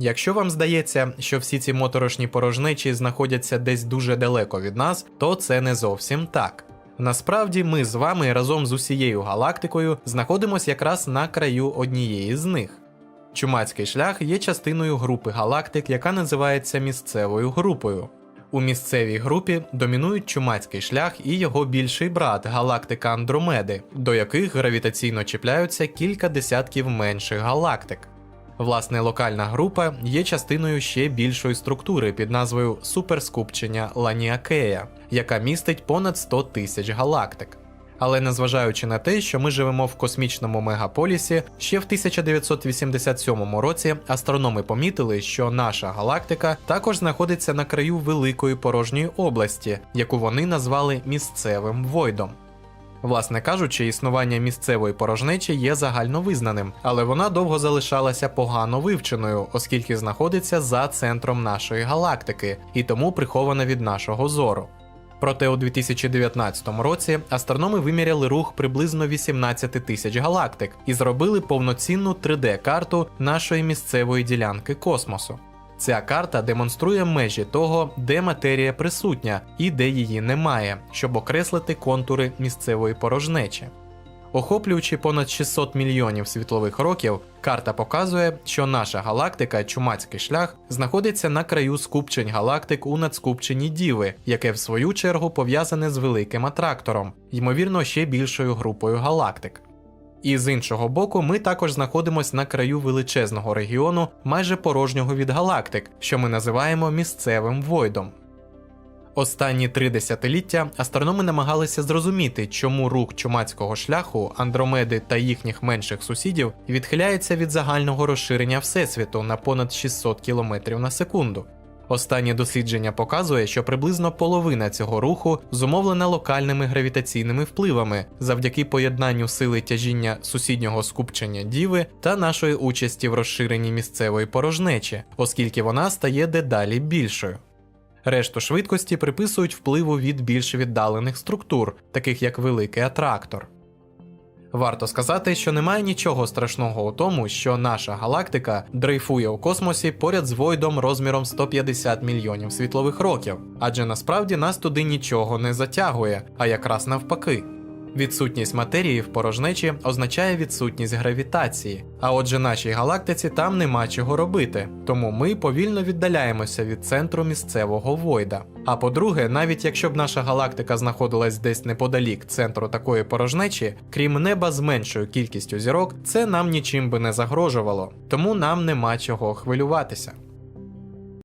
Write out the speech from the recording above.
Якщо вам здається, що всі ці моторошні порожнечі знаходяться десь дуже далеко від нас, то це не зовсім так. Насправді ми з вами разом з усією галактикою знаходимося якраз на краю однієї з них. Чумацький шлях є частиною групи галактик, яка називається місцевою групою. У місцевій групі домінують чумацький шлях і його більший брат галактика Андромеди, до яких гравітаційно чіпляються кілька десятків менших галактик. Власне, локальна група є частиною ще більшої структури під назвою суперскупчення Ланіакея, яка містить понад 100 тисяч галактик. Але незважаючи на те, що ми живемо в космічному мегаполісі, ще в 1987 році астрономи помітили, що наша галактика також знаходиться на краю великої порожньої області, яку вони назвали місцевим войдом. Власне кажучи, існування місцевої порожнечі є загальновизнаним, але вона довго залишалася погано вивченою, оскільки знаходиться за центром нашої галактики і тому прихована від нашого зору. Проте у 2019 році астрономи виміряли рух приблизно 18 тисяч галактик і зробили повноцінну 3D-карту нашої місцевої ділянки космосу. Ця карта демонструє межі того, де матерія присутня і де її немає, щоб окреслити контури місцевої порожнечі. Охоплюючи понад 600 мільйонів світлових років, карта показує, що наша галактика, чумацький шлях, знаходиться на краю скупчень галактик у надскупченні Діви, яке в свою чергу пов'язане з великим атрактором, ймовірно, ще більшою групою галактик. І з іншого боку, ми також знаходимося на краю величезного регіону, майже порожнього від галактик, що ми називаємо місцевим войдом. Останні три десятиліття астрономи намагалися зрозуміти, чому рух чумацького шляху, Андромеди та їхніх менших сусідів відхиляється від загального розширення Всесвіту на понад 600 км на секунду. Останнє дослідження показує, що приблизно половина цього руху зумовлена локальними гравітаційними впливами завдяки поєднанню сили тяжіння сусіднього скупчення Діви та нашої участі в розширенні місцевої порожнечі, оскільки вона стає дедалі більшою. Решту швидкості приписують впливу від більш віддалених структур, таких як великий атрактор. Варто сказати, що немає нічого страшного у тому, що наша галактика дрейфує у космосі поряд з Войдом розміром 150 мільйонів світлових років, адже насправді нас туди нічого не затягує, а якраз навпаки. Відсутність матерії в порожнечі означає відсутність гравітації, а отже, нашій галактиці там нема чого робити, тому ми повільно віддаляємося від центру місцевого войда. А по-друге, навіть якщо б наша галактика знаходилась десь неподалік центру такої порожнечі, крім неба з меншою кількістю зірок, це нам нічим би не загрожувало, тому нам нема чого хвилюватися.